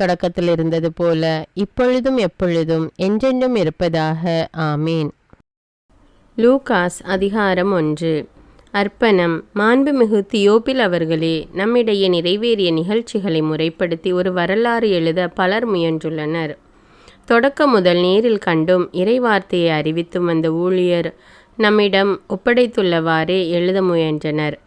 தொடக்கத்தில் இருந்தது போல இப்பொழுதும் எப்பொழுதும் என்றென்றும் இருப்பதாக. ஆமீன். லூகாஸ் அதிகாரம் ஒன்று. அர்ப்பணம். மாண்புமிகு தியோபில் அவர்களே நம்மிடையே நிறைவேறிய நிகழ்ச்சிகளை முறைப்படுத்தி ஒரு வரலாறு எழுத பலர் முயன்றுள்ளனர். தொடக்கம் முதல் நேரில் கண்டும் இறைவார்த்தையை அறிவித்தும் வந்த ஊழியர் நம்மிடம் ஒப்படைத்துள்ளவாறே எழுத முயன்றனர்.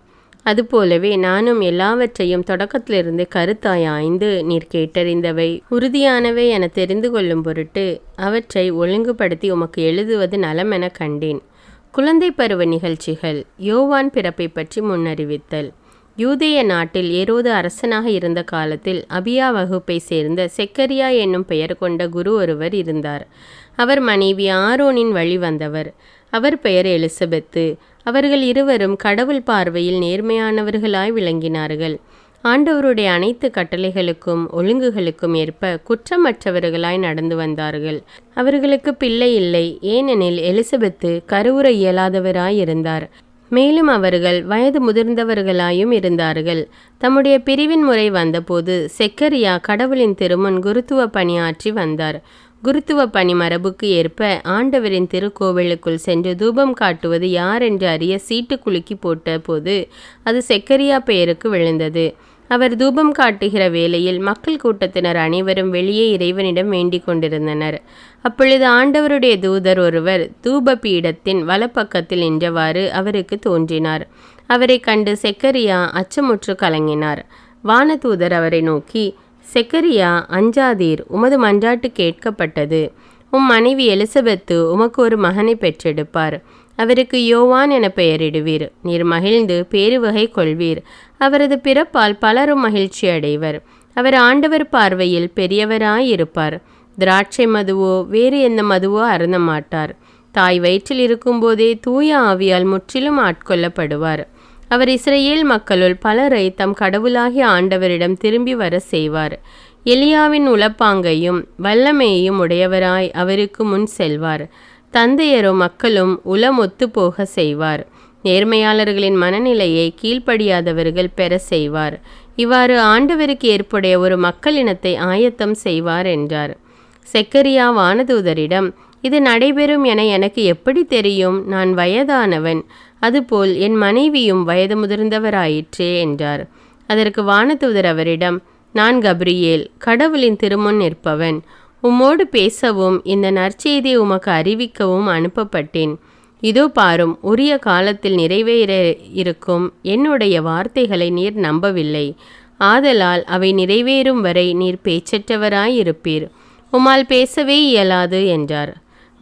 அதுபோலவே நானும் எல்லாவற்றையும் தொடக்கத்திலிருந்து கருத்தாய் ஆய்ந்து நீர் கேட்டறிந்தவை. உறுதியானவை என தெரிந்து கொள்ளும் பொருட்டு அவற்றை ஒழுங்குபடுத்தி உமக்கு எழுதுவது நலமென கண்டேன். குழந்தை பருவ நிகழ்ச்சிகள் யோவான் பிறப்பை பற்றி முன்னறிவித்தல். யூதேய நாட்டில் ஏரோது அரசனாக இருந்த காலத்தில் அபியா வகுப்பை சேர்ந்த செக்கரியா என்னும் பெயர் கொண்ட குரு ஒருவர் இருந்தார். அவர் மனைவி ஆரோனின் வழி வந்தவர். அவர் பெயர் எலிசபெத்து. அவர்கள் இருவரும் கடவுள் பார்வையில் நேர்மையானவர்களாய் விளங்கினார்கள். ஆண்டவருடைய அனைத்து கட்டளைகளுக்கும் ஒழுங்குகளுக்கும் ஏற்ப குற்றமற்றவர்களாய் நடந்து வந்தார்கள். அவர்களுக்கு பிள்ளை இல்லை ஏனெனில் எலிசபெத்து கருவுற இயலாதவராய் இருந்தார். மேலும் அவர்கள் வயது முதிர்ந்தவர்களாயும் இருந்தார்கள். தம்முடைய பிரிவின் முறை வந்தபோது செக்கரியா கடவுளின் திருமுன் குருத்துவ பணியாற்றி வந்தார். குருத்துவ பணி மரபுக்கு ஏற்ப ஆண்டவரின் திருக்கோவிலுக்குள் சென்று தூபம் காட்டுவது யார் என்று அறிய சீட்டு குலுக்கி போட்ட போது அது செக்கரியா பெயருக்கு விழுந்தது. அவர் தூபம் காட்டுகிற வேளையில் மக்கள் கூட்டத்தினர் அனைவரும் வெளியே இறைவனிடம் வேண்டிக் கொண்டிருந்தனர். அப்பொழுது ஆண்டவருடைய தூதர் ஒருவர் தூப பீடத்தின் வலப்பக்கத்தில் நின்றவாறு அவருக்கு தோன்றினார். அவரை கண்டு செக்கரியா அச்சமுற்று கலங்கினார். வானதூதர் அவரை நோக்கி செக்கரியா அஞ்சாதீர் உமது மன்றாட்டு கேட்கப்பட்டது. உம் மனைவி எலிசபெத்து உமக்கு ஒரு மகனை பெற்றெடுப்பார். அவருக்கு யோவான் என பெயரிடுவீர். நீர் மகிழ்ந்து பேருவகை கொள்வீர். அவரது பிறப்பால் பலரும் மகிழ்ச்சி அடைவர். அவர் ஆண்டவர் பார்வையில் பெரியவராயிருப்பார். திராட்சை மதுவோ வேறு எந்த மதுவோ அருந்த மாட்டார் தாய் வயிற்றில் இருக்கும்போதே தூய ஆவியால் முற்றிலும் ஆட்கொள்ளப்படுவார். அவர் இஸ்ரேல் மக்களுள் பலரை தம் கடவுளாகிய ஆண்டவரிடம் திரும்பி வர செய்வார். எலியாவின் உளப்பாங்கையும் வல்லமையையும் உடையவராய் அவருக்கு முன் செல்வார். தந்தையரோ மக்களும் உளமொத்து போக செய்வார். நேர்மையாளர்களின் மனநிலையை கீழ்ப்படியாதவர்கள் பெற செய்வார். இவ்வாறு ஆண்டவருக்கு ஏற்புடைய ஒரு மக்களினத்தை ஆயத்தம் செய்வார் என்றார். செக்கரியா வானதூதரிடம் இது நடைபெறும் என எனக்கு எப்படி தெரியும்? நான் வயதானவன். அதுபோல் என் மனைவியும் வயது முதிர்ந்தவராயிற்றே என்றார். அதற்கு வானதூதர் அவரிடம் நான் கப்ரியேல் கடவுளின் திருமுன் நிற்பவன். உம்மோடு பேசவும் இந்த நற்செய்தியை உமக்கு அறிவிக்கவும் அனுப்பப்பட்டேன். இதோ பாரும் உரிய காலத்தில் நிறைவேற இருக்கும். என்னுடைய வார்த்தைகளை நீர் நம்பவில்லை. ஆதலால் அவை நிறைவேறும் வரை நீர் பேச்சற்றவராயிருப்பீர். உம்மால் பேசவே இயலாது என்றார்.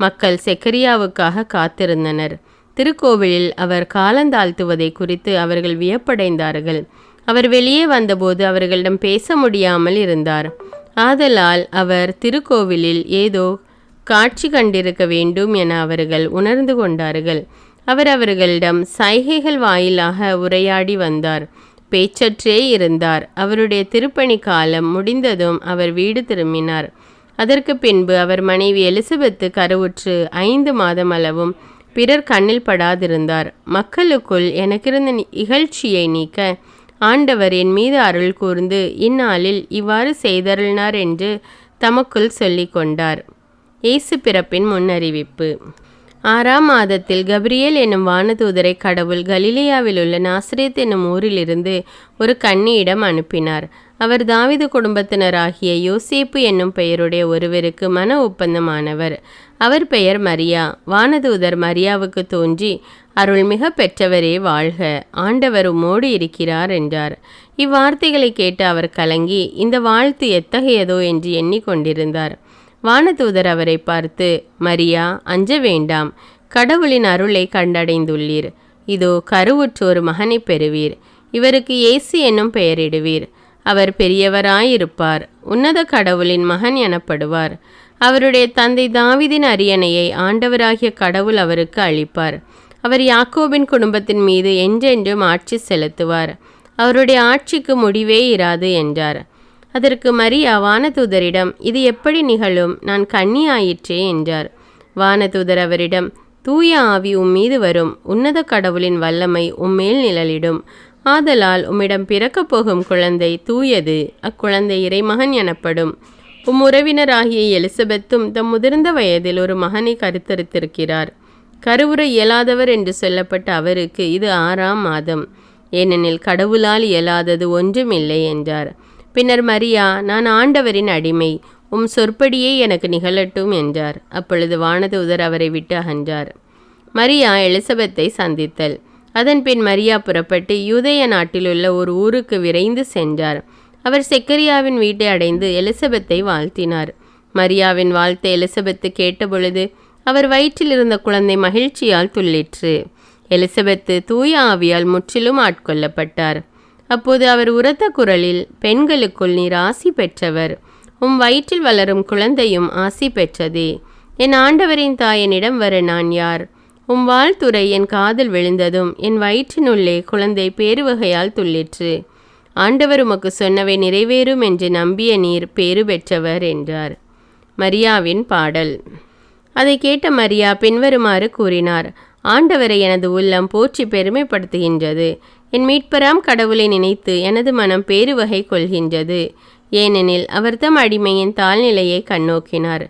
மக்கள் செக்கரியாவுக்காக காத்திருந்தனர். திருக்கோவிலில் அவர் காலந்தாழ்த்துவதை குறித்து அவர்கள் வியப்படைந்தார்கள். அவர் வெளியே வந்தபோது அவர்களிடம் பேச முடியாமல் இருந்தார். ஆதலால் அவர் திருக்கோவிலில் ஏதோ காட்சி கண்டிருக்க வேண்டும் என அவர்கள் உணர்ந்து கொண்டார்கள். அவர் அவர்களிடம் சைகைகள் வாயிலாக உரையாடி வந்தார். பேச்சற்றே இருந்தார். அவருடைய திருப்பணி காலம் முடிந்ததும் அவர் வீடு திரும்பினார். அதற்கு பின்பு அவர் மனைவி எலிசபெத்து கருவுற்று ஐந்து மாதம் அளவும் பிறர் கண்ணில் படாதிருந்தார். மக்களுக்குள் எனக்கிருந்த இகழ்ச்சியை நீக்க ஆண்டவர் என் மீது அருள் கூர்ந்து இந்நாளில் இவ்வாறு செய்தருளினார் என்று தமக்குள் சொல்லிக்கொண்டார் இயேசு பிறப்பின் முன்னறிவிப்பு. ஆறாம் மாதத்தில் கப்ரியேல் என்னும் வானதூதரை கடவுள் கலிலேயாவில் உள்ள நாசிரியத் என்னும் ஊரிலிருந்து ஒரு கன்னியிடம் அனுப்பினார். அவர் தாவிது குடும்பத்தினராகிய யோசேப்பு என்னும் பெயருடைய ஒருவருக்கு மன ஒப்பந்தமானவர். அவர் பெயர் மரியா. வானதூதர் மரியாவுக்கு தோன்றி அருள்மிக பெற்றவரே வாழ்க. ஆண்டவர் உம்மோடு இருக்கிறார் என்றார். இவ்வார்த்தைகளை கேட்டு அவர் கலங்கி இந்த வாழ்த்து எத்தகையதோ என்று எண்ணிக்கொண்டிருந்தார் வானதூதர் அவரை பார்த்து மரியா அஞ்ச வேண்டாம். கடவுளின் அருளை கண்டடைந்துள்ளீர். இதோ கருவுற்று ஒரு மகனை பெறுவீர். இவருக்கு இயேசு என்னும் பெயரிடுவீர். அவர் பெரியவராயிருப்பார். உன்னத கடவுளின் மகன் எனப்படுவார். அவருடைய தந்தை தாவிதின் அரியணையை ஆண்டவராகிய கடவுள் அவருக்கு அளிப்பார். அவர் யாக்கோபின் குடும்பத்தின் மீது என்றென்றும் ஆட்சி செலுத்துவார். அவருடைய ஆட்சிக்கு முடிவே இராது என்றார். அதற்கு மரியா வானதூதரிடம் இது எப்படி நிகழும்? நான் கண்ணி ஆயிற்றே என்றார் வானதூதர் அவரிடம் தூய ஆவி உம் மீது வரும். உன்னத கடவுளின் வல்லமை உம்மேல் நிழலிடும். ஆதலால் உம்மிடம் பிறக்கப் போகும் குழந்தை தூயது. அக்குழந்தை இறைமகன் எனப்படும். உம் உறவினராகிய எலிசபெத்தும் தம் முதிர்ந்த வயதில் ஒரு மகனை கருத்தரித்திருக்கிறார். கருவுற இயலாதவர் என்று சொல்லப்பட்ட அவருக்கு இது ஆறாம் மாதம். ஏனெனில் கடவுளால் இயலாதது ஒன்றுமில்லை என்றார். பின்னர் மரியா நான் ஆண்டவரின் அடிமை உம் சொற்படியே எனக்கு நிகழட்டும் என்றார். அப்பொழுது வானதூதர் அவரை விட்டு அகன்றார். மரியா எலிசபெத்தை சந்தித்தல். அதன்பின் மரியா புறப்பட்டு யூதேய நாட்டிலுள்ள ஒரு ஊருக்கு விரைந்து சென்றார். அவர் செக்கரியாவின் வீட்டை அடைந்து எலிசபெத்தை வாழ்த்தினார். மரியாவின் வாழ்த்தை எலிசபெத்து கேட்டபொழுது அவர் வயிற்றில் இருந்த குழந்தை மகிழ்ச்சியால் துள்ளிற்று. எலிசபெத்து தூய ஆவியால் முற்றிலும் ஆட்கொள்ளப்பட்டார். அப்போது அவர் உரத்த குரலில் பெண்களுக்குள் நீர் ஆசி பெற்றவர். உம் வயிற்றில் வளரும் குழந்தையும் ஆசி பெற்றதே. என் ஆண்டவரின் தாயனிடம் வர நான் யார்? உம் வாழ்த்துறை என் காதில் விழுந்ததும் என் வயிற்றினுள்ளே குழந்தை பேருவகையால் துள்ளிற்று. ஆண்டவர் உமக்கு சொன்னவை நிறைவேறும் என்று நம்பிய நீர் பேறு பெற்றவர் என்றார். மரியாவின் பாடல். அதை கேட்ட மரியா பின்வருமாறு கூறினார் ஆண்டவரை எனது உள்ளம் போற்றி பெருமைப்படுத்துகின்றது. என் மீட்பராம் கடவுளை நினைத்து எனது மனம் பேருவகை கொள்கின்றது. ஏனெனில் அவர் தம் அடிமையின் தாழ்நிலையை கண்ணோக்கினார்.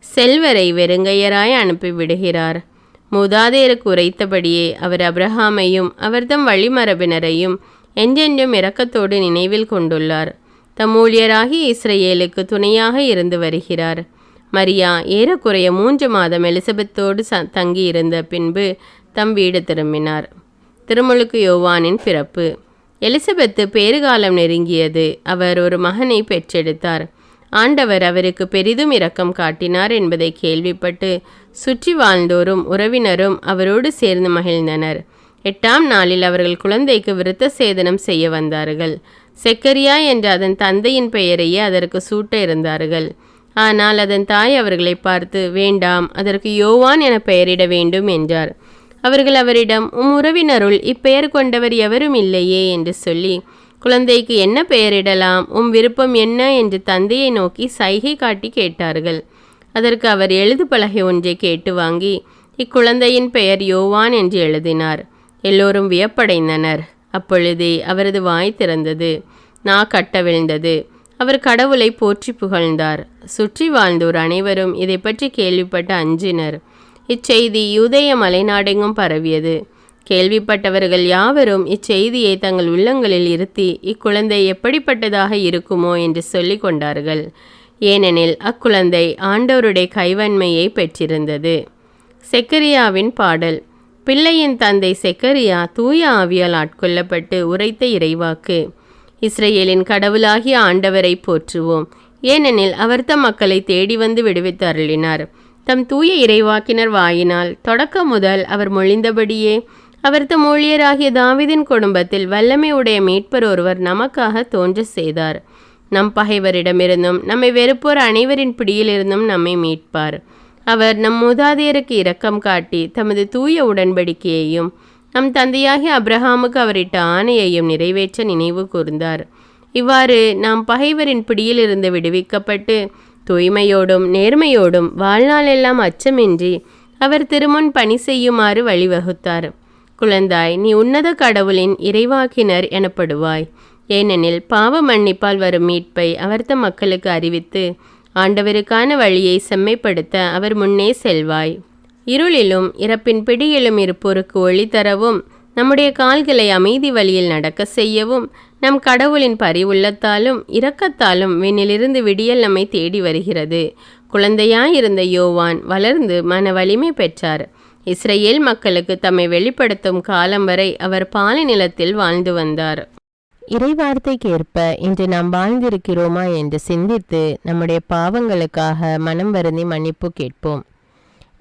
செல்வரை வெறுங்கையராய் அனுப்பிவிடுகிறார். மூதாதையருக்கு உரைத்தபடியே அவர் அப்ரஹாமையும் அவர்தம் வழிமரபினரையும் என்றென்றும் இரக்கத்தோடு நினைவில் கொண்டுள்ளார். தம் ஊழியராகி இஸ்ரேலுக்கு துணையாக இருந்து வருகிறார். மரியா ஏறக்குறைய மூன்று மாதம் எலிசபெத்தோடு ச தங்கியிருந்த பின்பு தம் வீடு திரும்பினார். திருமுழுக்கு யோவானின் பிறப்பு. எலிசபெத்து பேறுகாலம் நெருங்கியது அவர் ஒரு மகனை பெற்றெடுத்தார். ஆண்டவர் அவருக்கு பெரிதும் இரக்கம் காட்டினார் என்பதை கேள்விப்பட்டு சுற்றி வாழ்ந்தோரும் உறவினரும் அவரோடு சேர்ந்து மகிழ்ந்தனர். எட்டாம் நாளில் அவர்கள் குழந்தைக்கு விருத்த சேதனம் செய்ய வந்தார்கள். செக்கரியா என்ற அதன் தந்தையின் பெயரையே அதற்கு சூட்ட இருந்தார்கள். ஆனால் அதன் தாய் அவர்களை பார்த்து வேண்டாம் அதற்கு யோவான் என பெயரிட வேண்டும் என்றார். அவர்கள் அவரிடம் உம் உறவினருள் இப்பெயர் கொண்டவர் எவரும் இல்லையே என்று சொல்லி குழந்தைக்கு என்ன பெயரிடலாம்? உம் விருப்பம் என்ன? என்று தந்தையை நோக்கி சைகை காட்டி கேட்டார்கள். அதற்கு அவர் எழுது பலகை ஒன்றை கேட்டு வாங்கி இக்குழந்தையின் பெயர் யோவான் என்று எழுதினார். எல்லோரும் வியப்படைந்தனர். அப்பொழுதே அவரது வாய் திறந்தது. நா கட்டவிழ்ந்தது அவர் கடவுளை போற்றி புகழ்ந்தார். சுற்றி வாழ்ந்தோர் அனைவரும் இதை பற்றி கேள்விப்பட்டு அஞ்சினர். இச்செய்தி யூதேய மலைநாடெங்கும் பரவியது. கேள்விப்பட்டவர்கள் யாவரும் இச்செய்தியை தங்கள் உள்ளங்களில் இருத்தி இக்குழந்தை எப்படிப்பட்டதாக இருக்குமோ என்று சொல்லி கொண்டார்கள். ஏனெனில் அக்குழந்தை ஆண்டவருடைய கைவன்மையை பெற்றிருந்தது. செக்கரியாவின் பாடல் பிள்ளையின் தந்தை செக்கரியா தூய ஆவியால் ஆட்கொள்ளப்பட்டு உரைத்த இறைவாக்கு. இஸ்ரேலின் கடவுளாகிய ஆண்டவரை போற்றுவோம். ஏனெனில் அவர் தம் மக்களை தேடி வந்து விடுவித்து அருளினார். தம் தூய இறைவாக்கினர் வாயினால் தொடக்கம் முதல் அவர் மொழிந்தபடியே அவர் தம் ஊழியராகிய தாவிதின் குடும்பத்தில் வல்லமை உடைய மீட்பர் ஒருவர் நமக்காக தோன்ற செய்தார். நம் பகைவரிடமிருந்தும் நம்மை வெறுப்போர் அனைவரின் பிடியிலிருந்தும் நம்மை மீட்பார். அவர் நம் மூதாதையருக்கு இரக்கம் காட்டி தமது தூய உடன்படிக்கையையும் நம் தந்தையாகி அப்ரஹாமுக்கு அவரிட்ட ஆணையையும் நிறைவேற்ற நினைவு கூர்ந்தார். இவ்வாறு நாம் பகைவரின் பிடியிலிருந்து விடுவிக்கப்பட்டு தூய்மையோடும் நேர்மையோடும் வாழ்நாளெல்லாம் அச்சமின்றி அவர் திருமுன் பணி செய்யுமாறு வழிவகுத்தார். குழந்தாய் நீ உன்னத கடவுளின் இறைவாக்கினர் எனப்படுவாய். ஏனெனில் பாவ மன்னிப்பால் வரும் மீட்பை அவர்த்த மக்களுக்கு அறிவித்து ஆண்டவருக்கான வழியை செம்மைப்படுத்த அவர் முன்னே செல்வாய். இருளிலும் இறப்பின் பிடியிலும் இருப்போருக்கு ஒளி தரவும் நம்முடைய கால்களை அமைதி வழியில் நடக்க செய்யவும் நம் கடவுளின் பரிவுள்ளத்தாலும் இரக்கத்தாலும் விண்ணிலிருந்து விடியல் நம்மை தேடி வருகிறது. குழந்தையாயிருந்த யோவான் வளர்ந்து மன வலிமை பெற்றார். இஸ்ரேல் மக்களுக்கு தம்மை வெளிப்படுத்தும் காலம் வரை அவர் பாலை நிலத்தில் வாழ்ந்து வந்தார். இறைவார்த்தைக்கேற்ப இன்று நாம் வாழ்ந்திருக்கிறோமா என்று சிந்தித்து நம்முடைய பாவங்களுக்காக மனம் வருந்தி மன்னிப்பு கேட்போம்.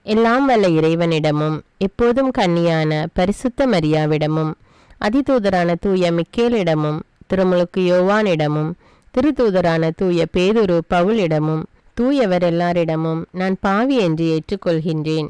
எல்லாம் வல்ல இறைவனிடமும் எப்போதும் கன்னியான பரிசுத்த மரியாவிடமும் அதிதூதரான தூய மிக்கேலிடமும் திருமுழுக்கு யோவானிடமும் திருத்தூதரான தூய பேதுரு பவுலிடமும் தூயவர் எல்லாரிடமும் நான் பாவி என்று ஏற்றுக்கொள்கின்றேன்.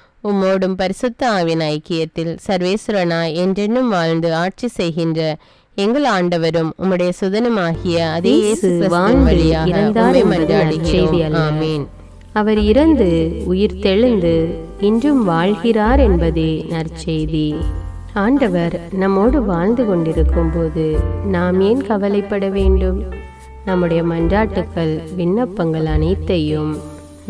உம்மோடும் பரிசுத்த ஆவின் ஐக்கியத்தில் சர்வேஸ்வரனாய் என்றென்னும் வாழ்ந்து ஆட்சி செய்கின்ற எங்கள் ஆண்டவரும் உம்முடைய சுதனுமாகிய அதே வழியாக அவர் இறந்து உயிர் தெழுந்து இன்றும் வாழ்கிறார் என்பதே நற்செய்தி. ஆண்டவர் நம்மோடு வாழ்ந்து கொண்டிருக்கும் போது நாம் ஏன் கவலைப்பட வேண்டும்? நம்முடைய மன்றாட்டுக்கள் விண்ணப்பங்கள் அனைத்தையும்